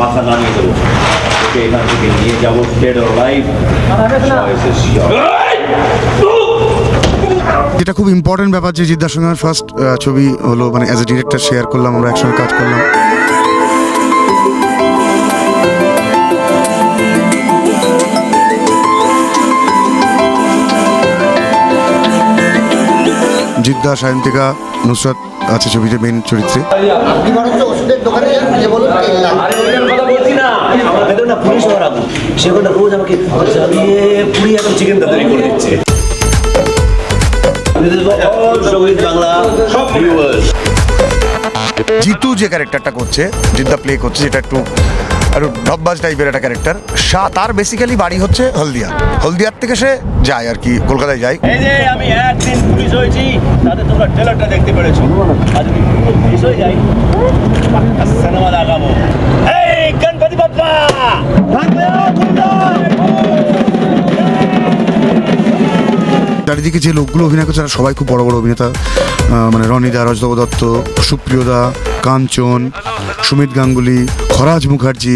মাথা নামিয়ে দেবো। ওকে এখান থেকে নিয়ে যাব ডেড লাইফ যেটা খুব ইম্পর্টেন্ট ব্যাপার যে জিদ্দার সঙ্গে আমার ফার্স্ট ছবি হলো মানে অ্যাজ এ ডিরেক্টর শেয়ার করলাম আমরা একসঙ্গে কাজ করলাম। তৈরি করে দিচ্ছে শহীদ বাংলা সব ভিউয়ার্স জিতু যে ক্যারেক্টারটা করছে জিদ্দা প্লে করছে যেটা একটু একটু ডব্বাজ টাইপের একটা ক্যারেক্টার তার বেসিক্যালি বাড়ি হচ্ছে হলদিয়া। হলদিয়ার থেকে সে যায় আর কি কলকাতায় যায়। এই যে আমি একদিন পুলিশ হয়েছি তাতে তোমরা ট্রেলারটা দেখতে পেরেছ। আজ আমি পুলিশ হয়ে যাই। সিনেমা লাগাবো এই গণপতি বাপ্পা! চারিদিকে যে লোকগুলো অভিনয় করছে তারা সবাই খুব বড় বড় অভিনেতা। মানে রনিদা রজতব দত্ত সুপ্রিয়দা কাঞ্চন সুমিত গাঙ্গুলি খরাজ মুখার্জি।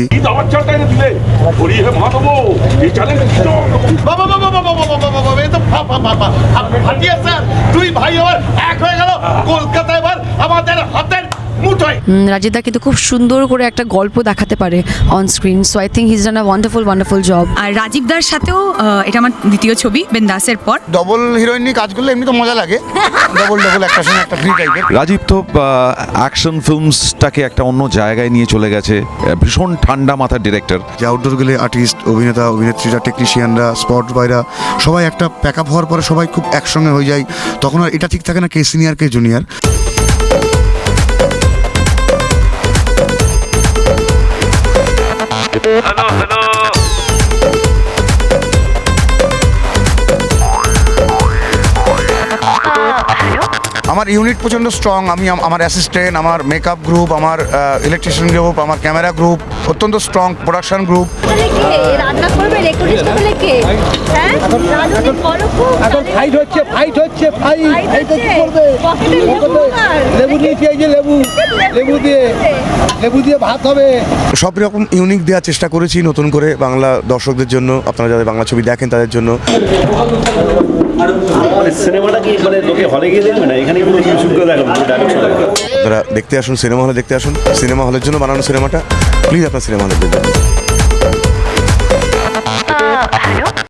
তুই ভাই আমার এক হয়ে গেল। কলকাতা রাজিদা কিন্তু খুব সুন্দর করে একটা গল্প দেখাতে পারে on screen so I think his done a wonderful wonderful job আর রাজীব দার সাথেও এটা আমার দ্বিতীয় ছবি বেন্দাসের পর। ডবল হিরোইন নিয়ে কাজ করলে এমনি তো মজা লাগে। ডবল ডবল একটা সঙ্গে একটা ফ্রি টাইপের রাজীব তো অ্যাকশন ফিল্মসটাকে একটা অন্য জায়গায় নিয়ে চলে গেছে। ভীষণ ঠান্ডা মাথার ডিরেক্টর যে আউটডোর গেলে আর্টিস্ট অভিনেতা অভিনেত্রীরা টেকনিশিয়ানরা স্পট বাইরা সবাই একটা প্যাক আপ হওয়ার পরে সবাই খুব একসঙ্গে হয়ে যায়। তখন আর এটা ঠিক থাকে না কে সিনিয়র কে জুনিয়র আমার ইউনিট প্রচণ্ড স্ট্রং আমি আমার অ্যাসিস্ট্যান্ট আমার মেকআপ গ্রুপ আমার ইলেকট্রিশিয়ান গ্রুপ আমার ক্যামেরা গ্রুপ অত্যন্ত স্ট্রং প্রোডাকশন গ্রুপ তাহলে কে রান্না করবে? রেকর্ডিস্ট বলে কে হ্যাঁ? রাজনীতি বড় খুব এখন ফাইট হচ্ছে ফাইট হচ্ছে ফাইট ফাইট করবে? পকেটে লেবু আর এই যে লেবু। লেবু দিয়ে। লেবু দিয়ে ভাত হবে। সব রকম ইউনিক দেওয়ার চেষ্টা করেছি নতুন করে বাংলা দর্শকদের জন্য। আপনারা যাদের বাংলা ছবি দেখেন তাদের জন্য। আপনারা দেখতে আসুন, সিনেমা হলে দেখতে আসুন। সিনেমা হলের জন্য বানানো সিনেমাটা। প্লিজ আপনার সিনেমা হলে দেখবেন।